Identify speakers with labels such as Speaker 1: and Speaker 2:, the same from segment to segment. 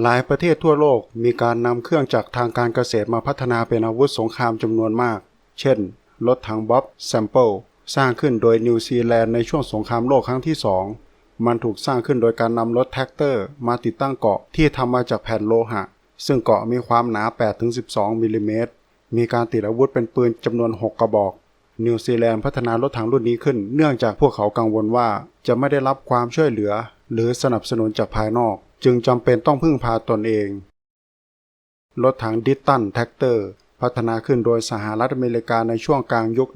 Speaker 1: หลายประเทศทั่วโลกมีการนำเครื่องจักรทางการเกษตรมาพัฒนาเป็นอาวุธสงครามจำนวนมาก เช่น รถถังบ๊อบแซมเปิลสร้างขึ้นโดยนิวซีแลนด์ในช่วงสงครามโลกครั้งที่สองมันถูกสร้างขึ้นโดยการนำรถแท็กเตอร์ มาติดตั้งเกาะที่ทำมาจากแผ่นโลหะ ซึ่งเกาะมีความหนา 8-12 มิลลิเมตร มีการติดอาวุธเป็นปืนจำนวน 6 กระบอก นิวซีแลนด์พัฒนารถถังรุ่นนี้ขึ้น เนื่องจากพวกเขากังวลว่าจะไม่ได้รับความช่วยเหลือ หรือสนับสนุนจากภายนอก จึงจำเป็นต้องพึ่งพาตนเอง รถถังดิตตันแท็กเตอร์ พัฒนาขึ้นโดยสหรัฐอเมริกาในช่วงกลางยุค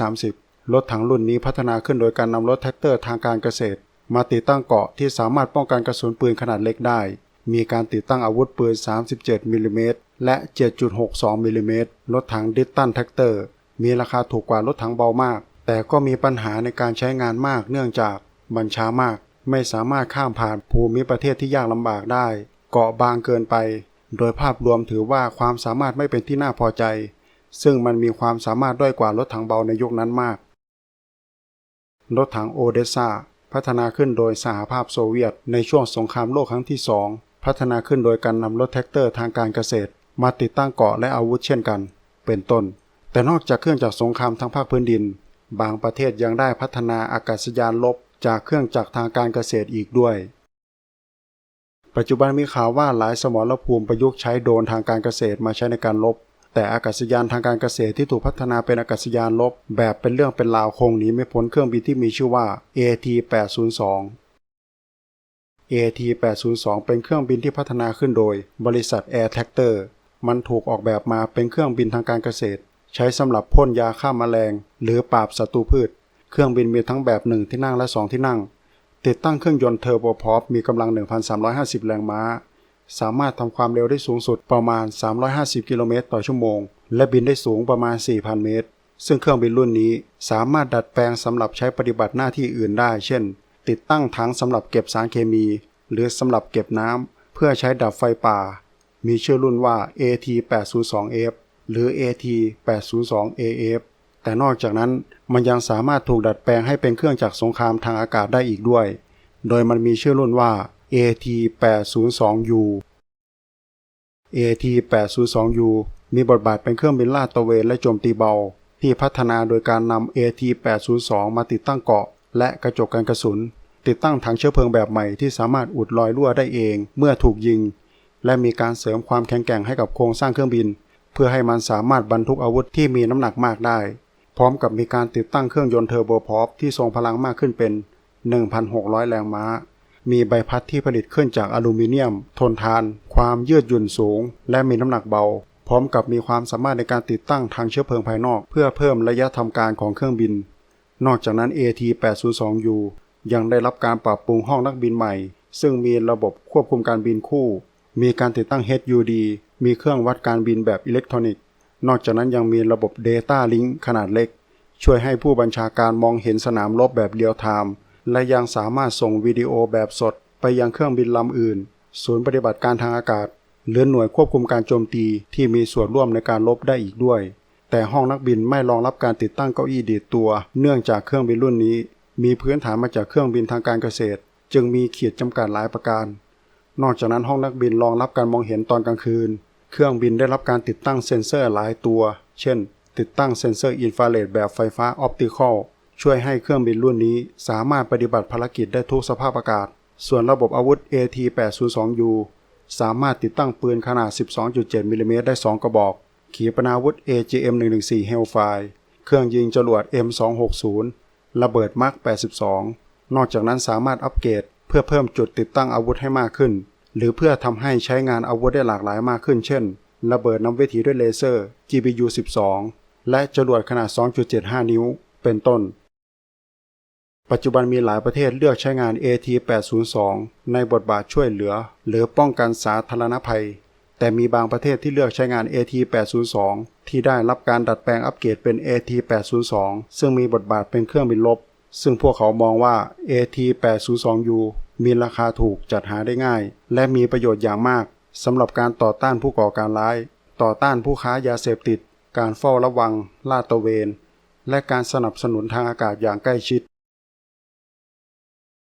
Speaker 1: 1930 รถถังรุ่นนี้พัฒนาขึ้นโดยการนำรถแท็กเตอร์ทางการเกษตร มาติดตั้งเกาะที่สามารถป้องกันกระสุนปืนขนาดเล็กได้ มีการติดตั้งอาวุธปืน 37มิลลิเมตรและ 7.62มิลลิเมตรรถถังดิตตันแท็กเตอร์ มีราคาถูกกว่ารถถังเบามาก แต่ก็มีปัญหาในการใช้งานมากเนื่องจากมันช้ามาก ไม่สามารถข้ามผ่านภูมิประเทศที่ยากลำบากได้ เกาะบางเกินไป โดยภาพรวมถือว่าความสามารถไม่เป็นที่น่าพอใจ ซึ่งมันมีความสามารถด้อยกว่ารถถังเบาในยุคนั้นมาก รถถังโอเดสซาพัฒนาขึ้นโดยสหภาพโซเวียตในช่วงสงครามโลกครั้งที่สองพัฒนาขึ้นโดยการนำรถแท็กเตอร์ทางการเกษตร มาติดตั้งเกาะและอาวุธเช่นกัน เป็นต้น แต่นอกจากเครื่องจักรสงครามทางภาคพื้นดิน บางประเทศยังได้พัฒนาอากาศยานลบ จากเครื่องจักรทางการเกษตรอีกด้วย ปัจจุบันมีข่าวว่าหลายสมรภูมิประยุกต์ใช้โดรนทางการเกษตรมาใช้ในการลบ แต่อากาศยานทางการเกษตรที่ถูกพัฒนาเป็นอากาศยานลบ แบบเป็นเรื่องเป็นราวคงหนีไม่พ้นเครื่องบินที่มีชื่อว่า AT-802 AT-802 เป็นเครื่องบินที่พัฒนาขึ้นโดย บริษัท Air Tractor มันถูกออกแบบมาเป็นเครื่องบินทางการเกษตร ใช้สำหรับพ่นยาฆ่ามาแมลง หรือปราบศัตรูพืช เครื่องบินมีทั้งแบบหนึ่งที่นั่งและสองที่นั่ง ติดตั้งเครื่องยนต์เทอร์โบพอปมีกำลัง 1,350 แรงม้า สามารถทำความเร็วได้สูงสุดประมาณ 350 กิโลเมตรต่อชั่วโมง และบินได้สูงประมาณ 4,000 เมตร ซึ่งเครื่องบินรุ่นนี้สามารถดัดแปลงสำหรับใช้ปฏิบัติหน้าที่อื่นได้ เช่น ติดตั้งถังสำหรับเก็บสารเคมี หรือสำหรับเก็บน้ำเพื่อใช้ดับไฟป่า มีชื่อรุ่นว่า AT802F หรือ AT802AF แต่นอกจากนั้นมันยังสามารถถูกดัดแปลงให้เป็นเครื่องจักรสงครามทางอากาศได้อีกด้วย โดยมันมีชื่อรุ่นว่า AT802U AT802U มีบทบาทเป็นเครื่องบินลาดตระเวนและโจมตีเบา ที่พัฒนาโดยการนำ AT802 มาติดตั้งเกาะ และกระจกกันกระสุน ติดตั้งถังเชื้อเพลิงแบบใหม่ที่สามารถอุดรอยรั่วได้เองเมื่อถูกยิง และมีการเสริมความแข็งแกร่งให้กับโครงสร้างเครื่องบิน เพื่อให้มันสามารถบรรทุกอาวุธที่มีน้ำหนักมากได้ ร้อมกับมีการติดตั้งเครื่องยนต์เทอร์โบพอปที่ทรงพลังมากขึ้นเป็น 1,600 แรงม้า มีใบพัดที่ผลิตขึ้นจากอลูมิเนียม ทนทาน ความยืดหยุ่นสูง และมีน้ำหนักเบา พร้อมกับมีความสามารถในการติดตั้งทางเชื้อเพลิงภายนอก เพื่อเพิ่มระยะทำการของเครื่องบิน นอกจากนั้น AT802U ยังได้รับการปรับปรุงห้องนักบินใหม่ ซึ่งมีระบบควบคุมการบินคู่ มีการติดตั้ง HUD มีเครื่องวัดการบินแบบอิเล็กทรอนิกส์ นอกจากนั้นยังมีระบบ Data Link ขนาดเล็ก ช่วยให้ผู้บัญชาการมองเห็นสนามรบแบบเรียลไทม์และยังสามารถส่งวิดีโอแบบสด ไปยังเครื่องบินลำอื่น ศูนย์ปฏิบัติการทางอากาศ หรือหน่วยควบคุมการโจมตีที่มีส่วนร่วมในการลบได้อีกด้วย แต่ห้องนักบินไม่รองรับการติดตั้งเก้าอี้ดีดตัว เนื่องจากเครื่องบินรุ่นนี้ มีพื้นฐานมาจากเครื่องบินทางการเกษตร จึงมีขีดจำกัดหลายประการ นอกจากนั้นห้องนักบินรองรับการมองเห็นตอนกลางคืน เครื่องบินได้รับการติดตั้งเซ็นเซอร์หลายตัว เช่น ติดตั้งเซ็นเซอร์อินฟราเรดแบบไฟฟ้าออปติคอลช่วยให้เครื่องบินรุ่นนี้ สามารถปฏิบัติภารกิจได้ทุกสภาพอากาศ ส่วนระบบอาวุธ AT802U สามารถติดตั้งปืนขนาด 12.7 มิลลิเมตรได้ 2 กระบอก ขีปนาวุธ AGM114 Hellfire เครื่องยิงจรวด M260 ระเบิดมาร์ค82 นอกจากนั้นสามารถอัปเกรด เพื่อเพิ่มจุดติดตั้งอาวุธให้มากขึ้น หรือเพื่อทำให้ใช้งานอาวุธได้หลากหลายมากขึ้น เช่น ระเบิดน้ำเวิถีด้วยเลเซอร์ GBU-12 และจรวดขนาด 2.75 นิ้ว เป็นต้น ปัจจุบันมีหลายประเทศเลือกใช้งาน AT802 ในบทบาทช่วยเหลือ หรือป้องกันสาธารณภัย แต่มีบางประเทศที่เลือกใช้งาน AT802 ที่ได้รับการดัดแปลงอัปเกรดเป็น AT802 ซึ่งมีบทบาทเป็นเครื่องบินรบซึ่งพวกเขามองว่า AT802U มีราคาถูกจัดหาได้ง่าย และมีประโยชน์อย่างมากสำหรับการต่อต้านผู้ก่อการร้าย ต่อต้านผู้ค้ายาเสพติด การเฝ้าระวัง ลาดตระเวน และการสนับสนุนทางอากาศอย่างใกล้ชิด